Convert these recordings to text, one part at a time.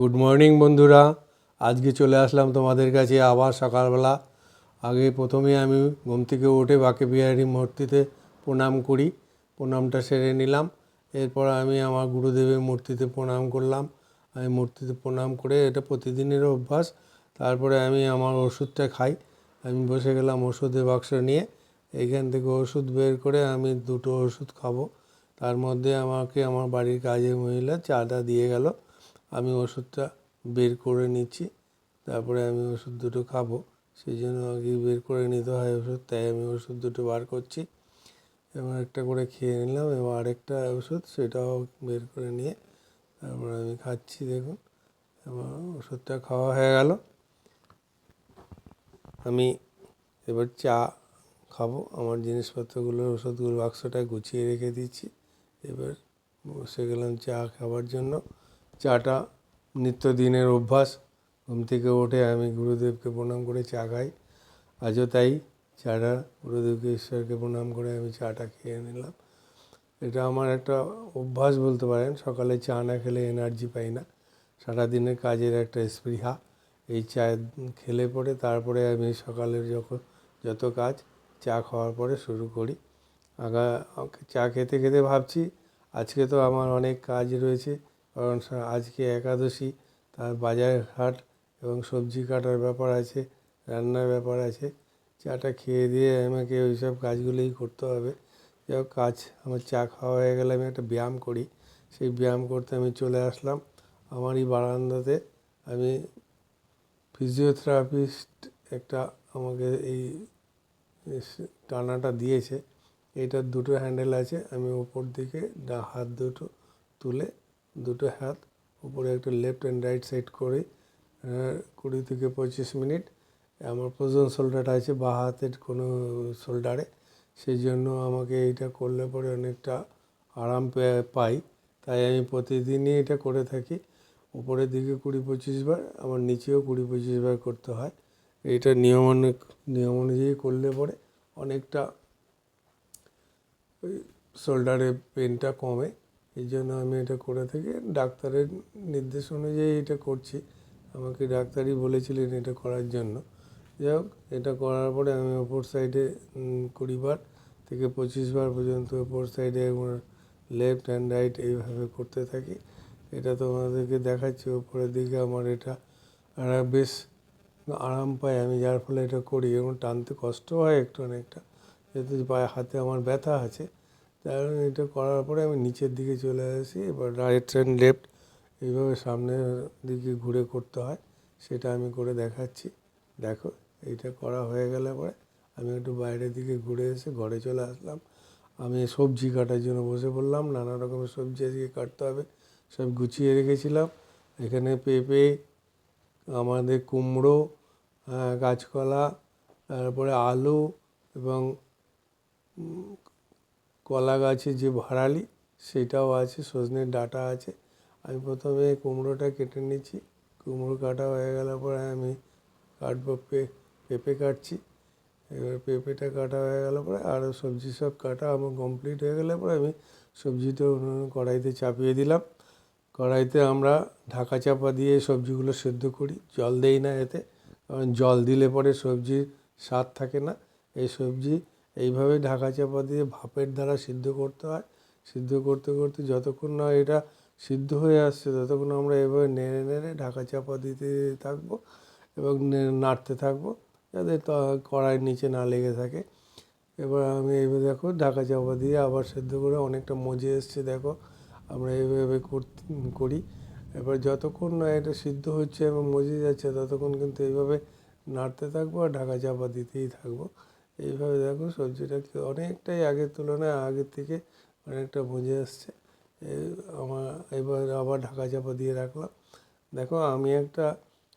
Good morning বন্ধুরা। আজকে চলে আসলাম তোমাদের কাছে আবার সকালবেলা। আগে প্রথমে আমি ঘুম থেকে উঠে বাকে বিহারি মূর্তিতে প্রণাম করি। প্রণামটা সেরে নিলাম। এরপর আমি আমার গুরুদেবের মূর্তিতে প্রণাম করলাম। আমি মূর্তিতে প্রণাম করে এটা প্রতিদিনের অভ্যাস। তারপরে আমি আমার ওষুধটা খাই। আমি বসে গেলাম ওষুধের বাক্স নিয়ে। এইখান থেকে ওষুধ বের করে আমি দুটো ওষুধ খাব। তার মধ্যে আমাকে আমার বাড়ির কাজের মহিলা চাটা দিয়ে গেল। আমি ওষুধটা বের করে নিচ্ছি, তারপরে আমি ওষুধ দুটো খাব। সেই জন্য আগে বের করে নিতে হয় ওষুধ, তাই আমি ওষুধ দুটো বার করছি। এবং একটা করে খেয়ে নিলাম এবং আরেকটা ওষুধ সেটাও বের করে নিয়ে তারপর আমি খাচ্ছি, দেখুন। আমার ওষুধটা খাওয়া হয়ে গেল। আমি এবার চা খাব, আমার জিনিসপত্রগুলো, ওষুধগুলো, বাক্সটা গুছিয়ে রেখে দিচ্ছি। এবার বসে গেলাম চা খাবার জন্য। চাটা, নিত্যদিনের অভ্যাস। ঘুম থেকে উঠে আমি গুরুদেবকে প্রণাম করে চা খাই। আজও তাই চাটা, গুরুদেবকে, ঈশ্বরকে প্রণাম করে আমি চাটা খেয়ে নিলাম। এটা আমার একটা অভ্যাস বলতে পারেন। সকালে চা না খেলে এনার্জি পাই না। সারাদিনের কাজের একটা স্পৃহা। এই চা খেলে পরে তারপরে আমি সকালের যখন যত কাজ, চা খাওয়ার পরে শুরু করি। আগা, চা খেতে খেতে ভাবছি, আজকে তো আমার অনেক কাজ রয়েছে। কারণ আজকে একাদশী, তার বাজার হাট এবং সবজি কাটার ব্যাপার আছে, রান্নার ব্যাপার আছে। চাটা খেয়ে দিয়ে আমাকে ওই সব কাজগুলোই করতে হবে। যাই কাজ আমার চা খাওয়া হয়ে গেলে আমি একটা ব্যায়াম করি। সেই ব্যায়াম করতে আমি চলে আসলাম আমারই বারান্দাতে। আমি ফিজিওথেরাপিস্ট একটা আমাকে এই টানাটা দিয়েছে। এটার দুটো হ্যান্ডেল আছে, আমি ওপর দিকে হাত দুটো তুলে দুটো হাত, উপরে একটা লেফট অ্যান্ড রাইট সাইড করে কুড়ি থেকে পঁচিশ মিনিট। আমার প্রোজন শোল্ডারটা আছে বা হাতের কোনো শোল্ডারে সেই জন্য আমাকে এইটা করলে পরে অনেকটা আরাম পাই। তাই আমি প্রতিদিনই এটা করে থাকি। উপরের দিকে কুড়ি পঁচিশ বার, আমার নিচেও কুড়ি পঁচিশ বার করতে হয়। এটা নিয়ম অনেক, নিয়ম অনুযায়ী করলে পরে অনেকটা ওই শোল্ডারে পেনটা কমে। এই জন্য আমি এটা করে থাকি ডাক্তারের নির্দেশ অনুযায়ী এটা করছি। আমাকে ডাক্তারই বলেছিলেন এটা করার জন্য। যাই হোক, এটা করার পরে আমি ওপর সাইডে কুড়ি বার থেকে পঁচিশ বার পর্যন্ত ওপর সাইডে আমার লেফট অ্যান্ড রাইট এইভাবে করতে থাকি। এটা তোমাদেরকে দেখাচ্ছি ওপরের দিকে আমার এটা আর বেশ আরাম পাই আমি, যার ফলে এটা করি এবং টানতে কষ্ট হয় একটু অনেকটা। যেহেতু পায়ে, হাতে আমার ব্যথা আছে। তাই জন্য এটা করার পরে আমি নিচের দিকে চলে আসি, এবার রাইট অ্যান্ড লেফট এইভাবে সামনের দিকে ঘুরে করতে হয়, সেটা আমি করে দেখাচ্ছি। দেখো, এইটা করা হয়ে গেলে পরে আমি একটু বাইরের দিকে ঘুরে এসে ঘরে চলে আসলাম। আমি সবজি কাটার জন্য বসে পড়লাম, নানা রকমের সবজি আজকে কাটতে হবে, সব গুছিয়ে রেখেছিলাম। এখানে পেঁপে, আমাদের কুমড়ো কাঁচকলা তারপরে আলু এবং কলা গাছের যে ভাড়ালি সেটাও আছে, সজনের ডাটা আছে। আমি প্রথমে কুমড়োটা কেটে নিচ্ছি, কুমড়ো কাটা হয়ে গেল পরে আমি কাটবো পেঁপে কাটছি। এবার পেঁপেটা কাটা হয়ে গেল পরে আরও সবজি সব কাটা আমার কমপ্লিট হয়ে গেলে পরে আমি সবজিটা কড়াইতে চাপিয়ে দিলাম। কড়াইতে আমরা ঢাকা চাপা দিয়ে সবজিগুলো সেদ্ধ করি, জল দেই না এতে। কারণ জল দিলে পরে সবজির স্বাদ থাকে না। এই সবজি এইভাবে ঢাকা চাপা দিয়ে ভাপের দ্বারা সিদ্ধ করতে হয়। সিদ্ধ করতে করতে যতক্ষণ না এটা সিদ্ধ হয়ে আসছে, ততক্ষণ আমরা এভাবে নেড়ে নেড়ে ঢাকা চাপা দিতে থাকব এবং নাড়তে থাকব যাতে কড়াইয়ের নিচে না লেগে থাকে। এবার আমি এইভাবে দেখো ঢাকা চাপা দিয়ে আবার সেদ্ধ করে অনেকটা মজে এসছে, দেখো আমরা এইভাবে করি। এবার যতক্ষণ না এটা সিদ্ধ হচ্ছে এবং মজে যাচ্ছে, ততক্ষণ কিন্তু এইভাবে নাড়তে থাকব আর ঢাকা চাপা দিতেই থাকব। এইভাবে দেখো সবজিটা কি অনেকটাই আগের তুলনায় আগের থেকে অনেকটা মজে আসছে। আমার এবার আবার ঢাকা চাপা দিয়ে রাখলাম। দেখো আমি একটা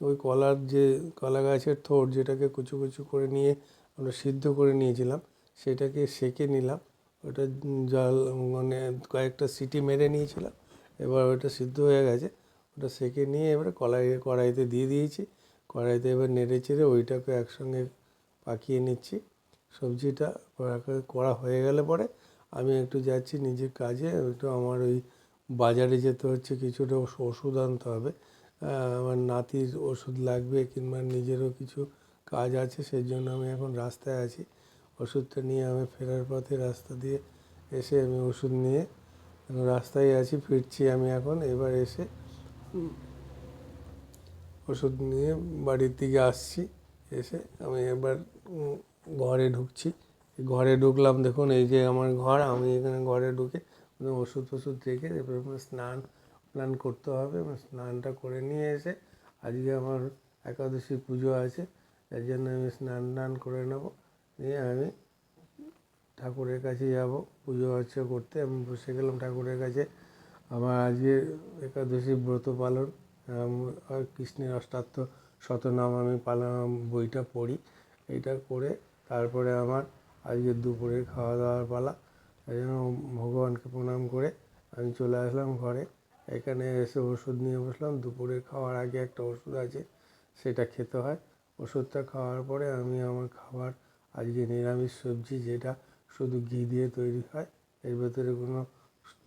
ওই কলার যে কলা গাছের থোড় যেটাকে কুচু কুচু করে নিয়ে আমরা সিদ্ধ করে নিয়েছিলাম, সেটাকে সেকে নিলাম। ওটা জল মানে কয়েকটা সিটি মেরে নিয়েছিলাম, এবার ওটা সিদ্ধ হয়ে গেছে। ওটা সেকে নিয়ে এবারে কড়াই কড়াইতে দিয়ে দিয়েছি। কড়াইতে এবার নেড়ে চেড়ে ওইটাকে একসঙ্গে পাকিয়ে নিচ্ছি। সবজিটা করা হয়ে গেলে পরে আমি একটু যাচ্ছি নিজের কাজে, একটু আমার ওই বাজারে যেতে হচ্ছে, কিছুটা ওষ- ওষুধ আনতে হবে। আমার নাতির ওষুধ লাগবে কিংবা নিজেরও কিছু কাজ আছে সেই জন্য আমি এখন রাস্তায় আছি। ওষুধটা নিয়ে আমি ফেরার পথে রাস্তা দিয়ে এসে আমি ওষুধ নিয়ে রাস্তায় আছি, ফিরছি আমি এখন। এবার এসে ওষুধ নিয়ে বাড়ির দিকে আসছি। এসে আমি এবার ঘরে ঢুকছি। ঘরে ঢুকলাম, দেখুন, এই যে আমার ঘর, আমি এখানে ঘরে ঢুকে মানে ওষুধ ফষুধ রেখে আমার স্নান স্নান করতে হবে। স্নানটা করে নিয়ে এসে আজকে আমার একাদশী পুজো আছে, তার জন্য আমি স্নান টান করে নেব। নিয়ে আমি ঠাকুরের কাছে যাব, পুজো অর্চা করতে। আমি বসে গেলাম ঠাকুরের কাছে। আমার আজকে একাদশী ব্রত পালন কৃষ্ণের অষ্টাত্ম শতনাম আমি পালন, বইটা পড়ি। এটা করে তারপরে আমার আজকে দুপুরে খাওয়া দাওয়ার পালা, এই জন্য ভগবানকে প্রণাম করে আমি চলে আসলাম ঘরে। এখানে এসে ওষুধ নিয়ে বসলাম। দুপুরে খাওয়ার আগে একটা ওষুধ আছে, সেটা খেতে হয়। ওষুধটা খাওয়ার পরে আমি আমার খাবার, আজকে নিরামিষ সবজি যেটা শুধু ঘি দিয়ে তৈরি হয়, এর ভেতরে কোনো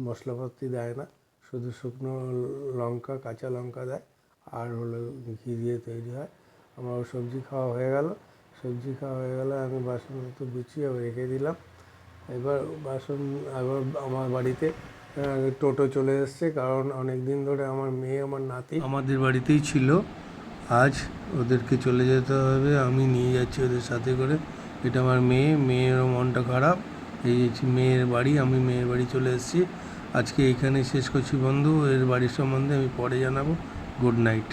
মশলাপাতি দেয় না। শুধু শুকনো লঙ্কা, কাঁচা লঙ্কা দেয়, আর হলো ঘি দিয়ে তৈরি হয়। আমার সবজি খাওয়া হয়ে গেল। সবজি খাওয়া হয়ে গেলে আমি বাসন মতো গুছিয়ে রেখে দিলাম। এবার বাসন আবার আমার বাড়িতে টোটো চলে এসছে কারণ অনেক দিন ধরে আমার মেয়ে, আমার নাতি আমাদের বাড়িতেই ছিল। আজ ওদেরকে চলে যেতে হবে, আমি নিয়ে যাচ্ছি ওদের সাথে করে। এটা আমার মেয়ে মেয়েরও মনটা খারাপ। এই মেয়ের বাড়ি, আমি মেয়ের বাড়ি চলে এসেছি। আজকে এইখানে শেষ করছি বন্ধু, এর বাড়ির সম্বন্ধে আমি পরে জানাব। Good night.